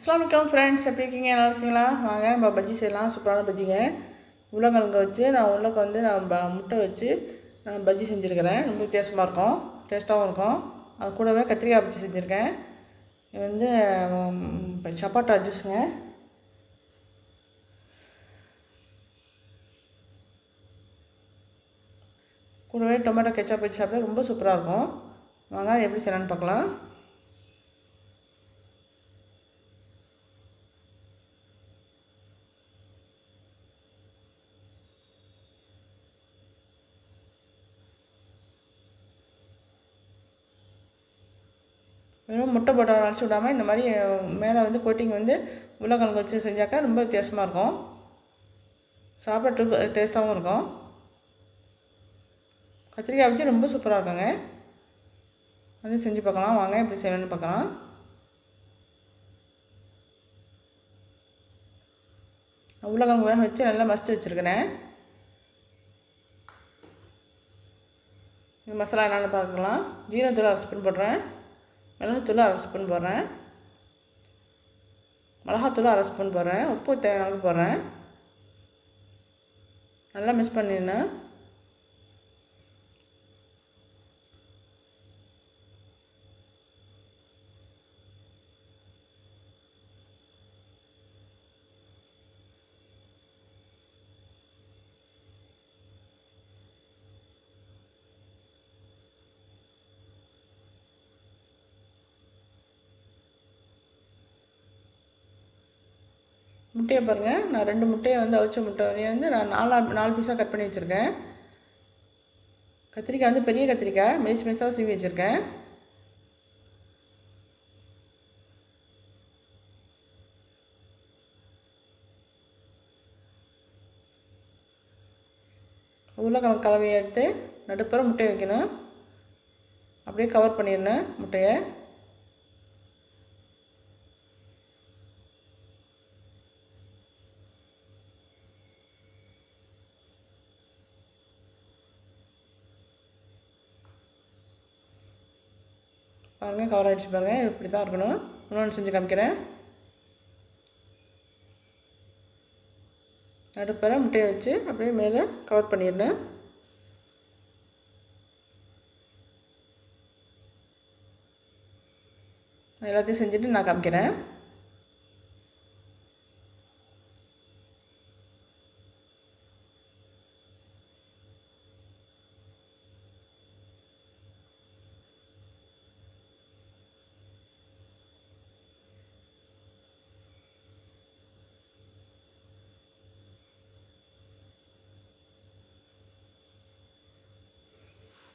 அஸ்லாம் வலைக்கம் ஃப்ரெண்ட்ஸ் எப்படி இருக்கீங்க? நல்லா இருக்கீங்களா? வாங்க நம்ம பஜ்ஜி செய்யலாம். சூப்பரான பஜ்ஜிங்க. உருளைக்கிழங்கு வச்சு நான் உருளைக்கு வந்து நான் ப முட்டை வச்சு நான் பஜ்ஜி செஞ்சுருக்கிறேன். ரொம்ப வித்தியாசமாக இருக்கும். டேஸ்ட்டாகவும் இருக்கும். அது கூடவே கத்திரிக்காய் பஜ்ஜி செஞ்சுருக்கேன். இது வந்து சப்பாட்டா ஜூஸுங்க. கூடவே டொமேட்டோ கெச்சா வச்சு சாப்பிட்டா ரொம்ப சூப்பராக இருக்கும். வாங்க அது எப்படி செய்யலான்னு பார்க்கலாம். வெறும் முட்டை போட்டு அரைச்சி விடாமல் இந்த மாதிரி மேலே வந்து கோட்டிங் வந்து உருளைக்கிழங்கு வச்சு செஞ்சாக்கா ரொம்ப வித்தியாசமாக இருக்கும். சாப்பிட்றதுக்கு டேஸ்ட்டாகவும் இருக்கும். கத்திரிக்காய் வச்சு ரொம்ப சூப்பராக இருக்குங்க. அது செஞ்சு பார்க்கலாம். வாங்க எப்படி செய்யணும்னு பார்க்கலாம். உருளைக்கிழங்கு வேக வச்சு நல்லா மசித்து வச்சுருக்கிறேன் இந்த மசாலா என்னென்னு பார்க்கலாம். ஜீரகத்தூள் அரை ஸ்பூன் போடுறேன். மிளகாத்தூள் அரை ஸ்பூன் போடுறேன். மிளகாத்தூள் அரை ஸ்பூன் போடுறேன். உப்பு தேவையான போடுறேன். நல்லா மிக்ஸ் பண்ணிடணும். முட்டையை பாருங்கள் நான் ரெண்டு முட்டையை வந்து அவிச்ச முட்டையை வந்து நான் நாலா நாலு பீஸாக கட் பண்ணி வச்சுருக்கேன். கத்திரிக்காய் வந்து பெரிய கத்திரிக்காய். மெலிசு மெலிசாக சீவி வச்சுருக்கேன். உருளைக்கிழங்கு கலவையை எடுத்து நடுப்புற முட்டையை வைக்கணும். அப்படியே கவர் பண்ணிடணும் முட்டையை. பாருங்கள் கவர் ஆகிடுச்சு பாருங்கள் இப்படி தான் இருக்கணும். இன்னொன்று செஞ்சு காமிக்கிறேன். நடுப்பற முட்டையை வச்சு அப்படியே மேலே கவர் பண்ணிடுறேன். எல்லாத்தையும் செஞ்சுட்டு நான் காமிக்கிறேன்.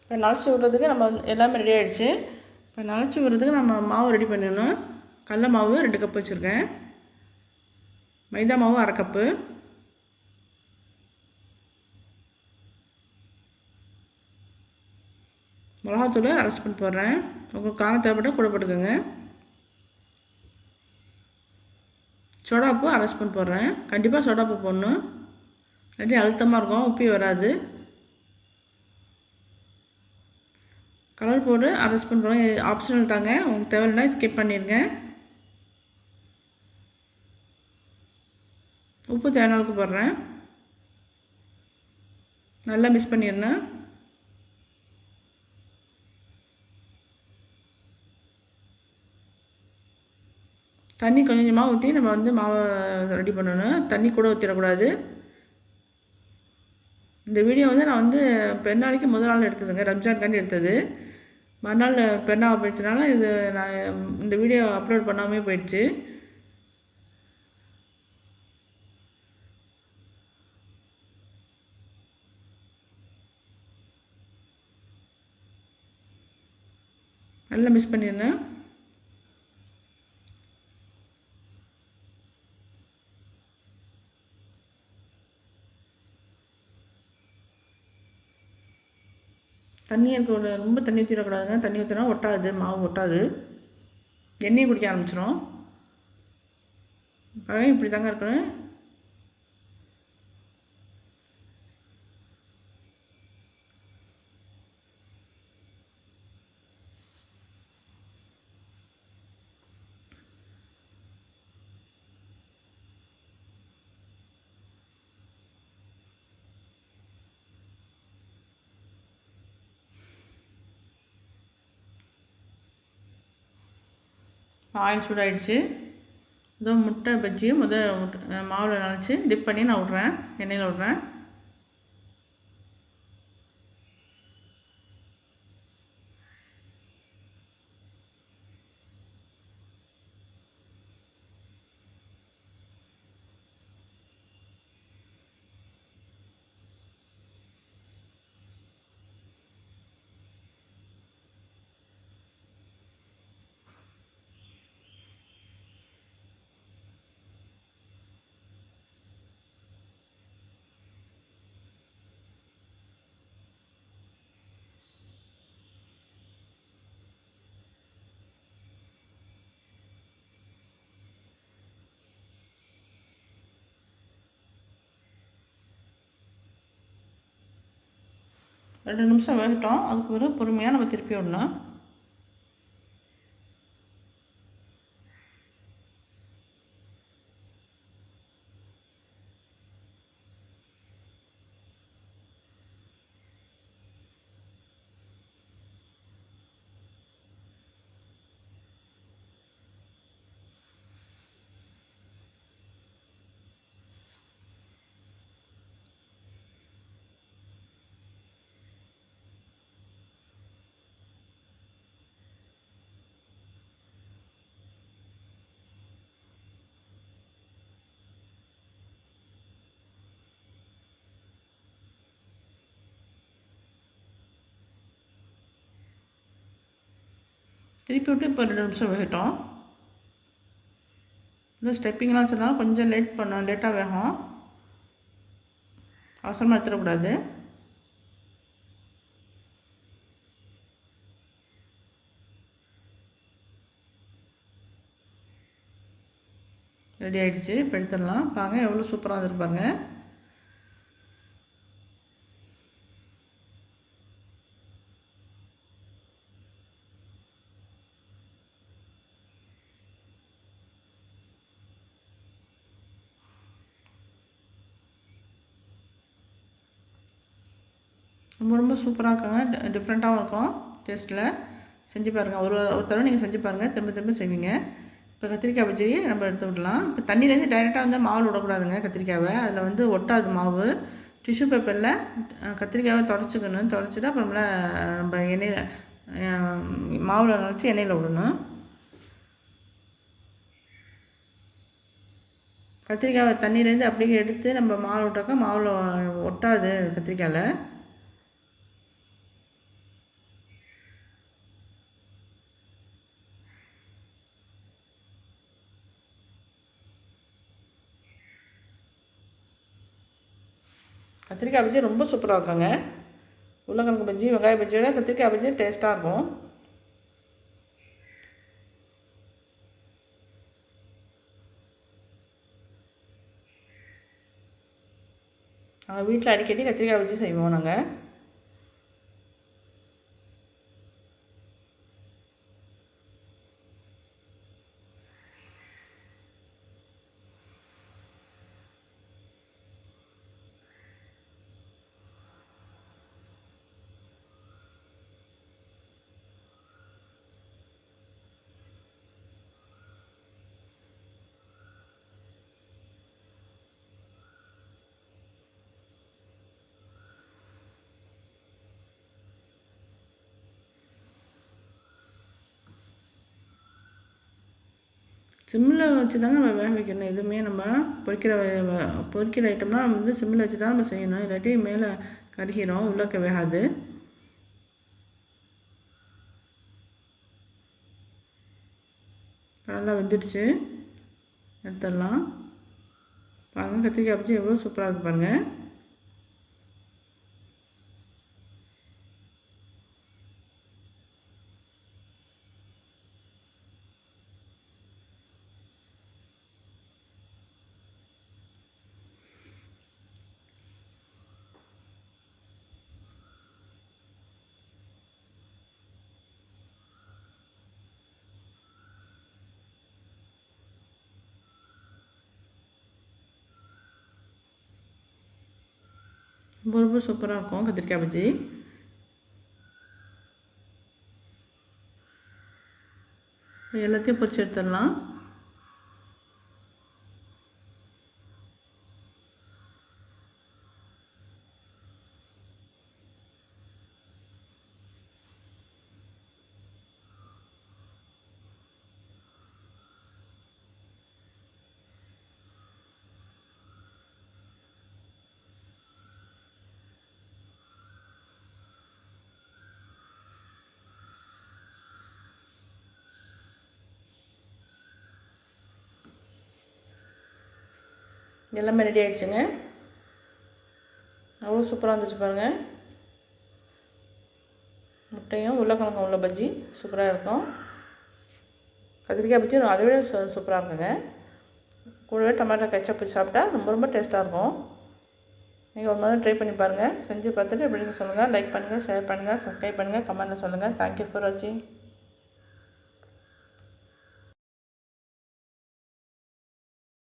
இப்போ நலச்சி விட்றதுக்கு நம்ம எல்லாமே ரெடி ஆகிடுச்சு இப்போ நலச்சி விட்றதுக்கு நம்ம மாவு ரெடி பண்ணிடணும். கடல மாவு ரெண்டு கப் வச்சுருக்கேன். மைதா மாவு அரை கப்பு மிளகாத்தூள் அரை ஸ்பூன் போடுறேன். உங்களுக்கு காரம் தேவைப்பட்டால் கூட போட்டுக்கோங்க. சோடாப்பு அரை ஸ்பூன் போடுறேன். கண்டிப்பாக சோடாப்பு போடணும். இல்லாட்டி அழுத்தமாக இருக்கும். உப்பி வராது. கலர் பவுடர் அரை ஸ்பூன் போடுறேன் ஆப்ஷனல் தாங்க. உங்களுக்கு தேவையில்லை ஸ்கிப் பண்ணிடுங்க உப்பு தேவையான அளவுக்கு போடுறேன். நல்லா மிக்ஸ் பண்ணிடணும் தண்ணி கொஞ்சம் கொஞ்சமாக ஊற்றி நம்ம வந்து மாவை ரெடி பண்ணணும். தண்ணி கூட ஊற்றிடக்கூடாது இந்த வீடியோ வந்து நான் வந்து பெருநாளைக்கு முதல் நாள் எடுத்ததுங்க. ரம்ஜான்காண்டி எடுத்தது. மறுநாள் பெண்ணாக போயிடுச்சுனால இது நான் இந்த வீடியோ அப்லோட் பண்ணாமே போயிடுச்சு. நல்லா மிஸ் பண்ணியிருந்தேன் தண்ணி இருக்க ரொம்ப தண்ணி ஊற்றிடக்கூடாதுங்க தண்ணி ஊற்றினா ஒட்டாது மாவு ஒட்டாது. எண்ணெயை குடிக்க ஆரம்பிச்சிடும் பாருங்க இப்படி தாங்க இருக்கணும். ஆயில் சூடாயிடுச்சு. இதோ முட்டை பஜ்ஜியும் முதல் மாவில் நினச்சி டிப் பண்ணி நான் விட்றேன் எண்ணெயில் விட்றேன் ரெண்டு நிமிஷம் வேகட்டும். அதுக்கு பிறகு பொறுமையாக நம்ம திருப்பி விடணும் திருப்பி விட்டு இப்போ ரெண்டு நிமிஷம் வேகட்டும். இந்த ஸ்டெப்பிங்லாம் சொன்னால் கொஞ்சம் லேட் பண்ண லேட்டாக வேகும். அவசரமாக எடுத்துடக்கூடாது. ரெடி ஆகிடுச்சு இப்போ எடுத்துடலாம். பாருங்கள் எவ்வளோ சூப்பராக இருப்பாங்க ரொம்ப ரொம்ப சூப்பராக இருக்காங்க. டிஃப்ரெண்ட்டாகவும் இருக்கும். டேஸ்ட்டில் செஞ்சு பாருங்கள் ஒரு ஒரு தடவை நீங்கள் செஞ்சு பாருங்கள் திரும்ப திரும்ப செய்வீங்க. இப்போ கத்திரிக்காய் பஜ்ஜி நம்ம எடுத்து விடலாம். இப்போ தண்ணியிலேருந்து டைரெக்டாக வந்து மாவு விடக்கூடாதுங்க கத்திரிக்காவை. அதில் வந்து ஒட்டாது மாவு. டிஷ்யூ பேப்பரில் கத்திரிக்காவை தொடச்சிக்கணும். தொடச்சிட்டு அப்புறமேல நம்ம எண்ணெயில் மாவில் நினச்சி எண்ணெயில் விடணும். கத்திரிக்காவை தண்ணியிலேருந்து அப்படியே எடுத்து நம்ம மாவு விட்டாக்கா மாவில் ஒட்டாது கத்திரிக்காயில். கத்திரிக்காய் பஜ்ஜி ரொம்ப சூப்பராக இருக்குங்க. உருளைக்கிழங்கு பஜ்ஜி வெங்காய பஜ்ஜியோட கத்திரிக்காய் பஜ்ஜி டேஸ்ட்டாக இருக்கும். நாங்கள் வீட்டில் அடிக்கடி கத்திரிக்காய் பஜ்ஜி செய்வோம் நாங்கள் சிம்மில் வச்சு தாங்க நம்ம வேக வைக்கணும். எதுவுமே நம்ம பொறிக்கிற பொரிக்கிற ஐட்டம்லாம் வந்து சிம்மில் வச்சு தான் நம்ம செய்யணும். இல்லாட்டி மேலே கருகிறோம் உள்ளக்க வேகாது. நல்லா வெந்துடுச்சு. எடுத்துடலாம். பாருங்கள் கத்திரிக்காய் பச்சி எவ்வளோ சூப்பராக இருக்குது பாருங்கள் ரொம்ப ரொம்ப சூப்பராக இருக்கும் கத்திரிக்காய் பஜ்ஜி எல்லாத்தையும் பொறிச்சு எடுத்துடலாம் எல்லாமே ரெடி ஆகிடுச்சுங்க அவ்வளோ சூப்பராக இருந்துச்சு பாருங்கள் முட்டையும் உருளைக்கிழங்கும் உள்ள பஜ்ஜி சூப்பராக இருக்கும். கத்திரிக்காய் பஜ்ஜி அதை விட சூ சூப்பராக இருக்குங்க. கூடவே டொமேட்டோ கெச்சப் வச்சு சாப்பிட்டா ரொம்ப ரொம்ப டேஸ்ட்டாக இருக்கும். நீங்கள் ஒரு மாதிரி ட்ரை பண்ணி பாருங்கள் செஞ்சு பார்த்துட்டு எப்படின்னு சொல்லுங்கள் லைக் பண்ணுங்கள் ஷேர் பண்ணுங்கள் சப்ஸ்கிரைப் பண்ணுங்கள் கமெண்ட்டில் சொல்லுங்கள் தேங்க்யூ ஃபார் வாட்சிங்